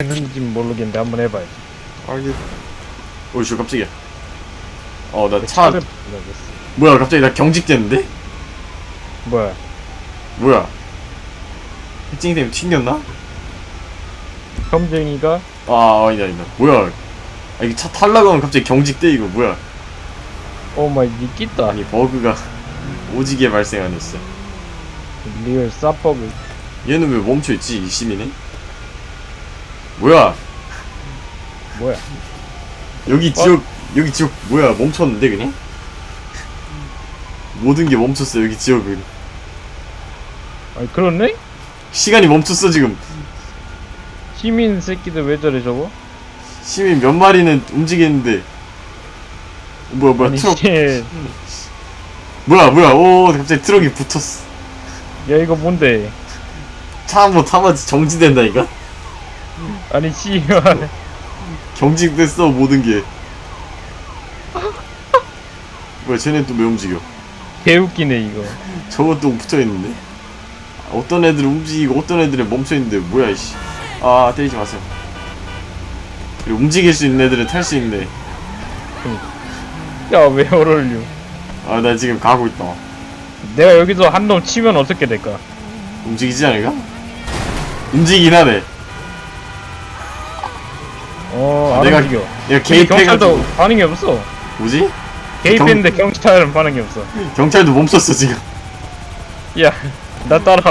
했는지 모르겠는데 한번 해봐야지. 알겠. 오이씨 깜짝이야. 어 나 차 차를. 뭐야 갑자기 나 경직됐는데? 뭐야? 뭐야? 해칭이 때문에 튕겼나? 혐쟁이가 아 아니다 아니다. 뭐야? 아 이게 차 탈라고 하면 갑자기 경직돼 이거 뭐야? 오 마이 니끼다. 아니 버그가 오지게 발생하네 진짜. 리얼 싸버그. 얘는 왜 멈춰있지 이 시민은? 뭐야? 뭐야? 여기 지옥 여기 지옥 뭐야 멈췄는데 그냥? 모든 게 멈췄어 여기 지옥은 아니 그렇네? 시간이 멈췄어 지금 시민 새끼들 왜 저래 저거? 시민 몇 마리는 움직이는데 뭐야 뭐야 아니 트럭 씨. 뭐야 뭐야 오 갑자기 트럭이 붙었어 야 이거 뭔데? 차 한번 타마지 정지된다니까 아니 씨발. 경직됐어 모든 게 뭐야 쟤네 또 왜 움직여 개웃기네 이거. 저것도 붙어있는데 어떤 애들은 움직이고 어떤 애들은 멈춰있는데 뭐야 이씨 아 때리지 마세요 그리고 움직일 수 있는 애들은 탈 수 있는데 야왜 어울려? 아나 지금 가고 있다 내가 여기서 한 놈 치면 어떻게 될까? 움직이지 않을까? 움직이긴 하네 어, 내가- 움직여. 내가 근데 경찰도 개입해가지고 반응이 없어. 뭐지? 개입했는데 경찰은 반응이 없어. 경찰도 멈췄어 지금 야, 나 따라